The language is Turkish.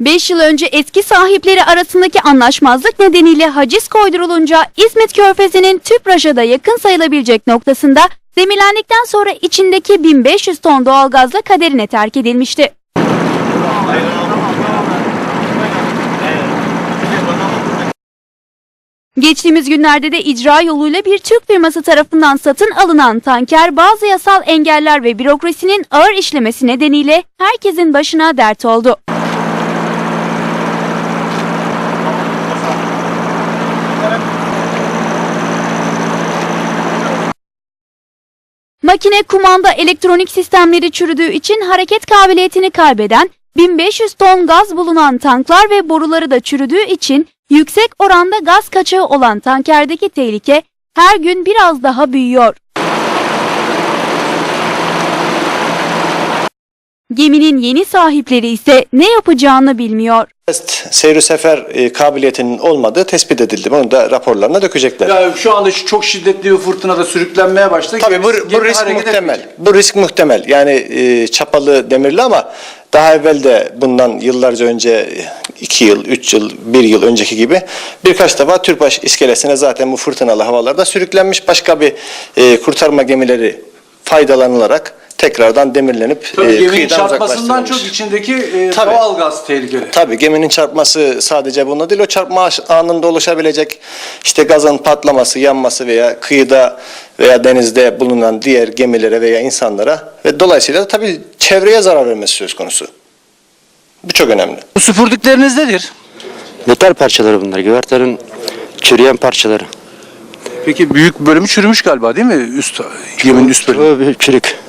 5 yıl önce eski sahipleri arasındaki anlaşmazlık nedeniyle haciz koydurulunca İzmit Körfezi'nin Tüpraş'a da yakın sayılabilecek noktasında demirlendikten sonra içindeki 1500 ton doğalgazla kaderine terk edilmişti. Geçtiğimiz günlerde de icra yoluyla bir Türk firması tarafından satın alınan tanker bazı yasal engeller ve bürokrasinin ağır işlemesi nedeniyle herkesin başına dert oldu. Makine kumanda elektronik sistemleri çürüdüğü için hareket kabiliyetini kaybeden 1500 ton gaz bulunan tanklar ve boruları da çürüdüğü için yüksek oranda gaz kaçağı olan tankerdeki tehlike her gün biraz daha büyüyor. Geminin yeni sahipleri ise ne yapacağını bilmiyor. Test seyir sefer e, kabiliyetinin olmadığı tespit edildi. Bunu da raporlarına dökecekler. Ya şu anda şu çok şiddetli bir fırtınada sürüklenmeye başladı. Tabii bu, bu risk muhtemel. etmeyecek. Bu risk muhtemel. Yani e, çapalı demirli ama daha evvel de bundan yıllarca önce 2 yıl, 3 yıl, 1 yıl önceki gibi birkaç defa Türkbaş iskelesine zaten bu fırtınalı havalarda sürüklenmiş. Başka bir e, kurtarma gemileri faydalanılarak tekrardan demirlenip Tabii e, geminin kıyıdan çarpmasından çok içindeki e, Tabii. doğal gaz tehlikeli. Tabii geminin çarpması sadece bunda değil, o çarpma anında oluşabilecek işte gazın patlaması, yanması veya kıyıda veya denizde bulunan diğer gemilere veya insanlara ve dolayısıyla da tabii çevreye zarar vermesi söz konusu. Bu çok önemli. Bu süpürdükleriniz nedir? Metal parçaları bunlar. Güvertenin çürüyen parçaları. Peki büyük bölümü çürümüş galiba değil mi? Üst geminin üst bölümü. Çürük.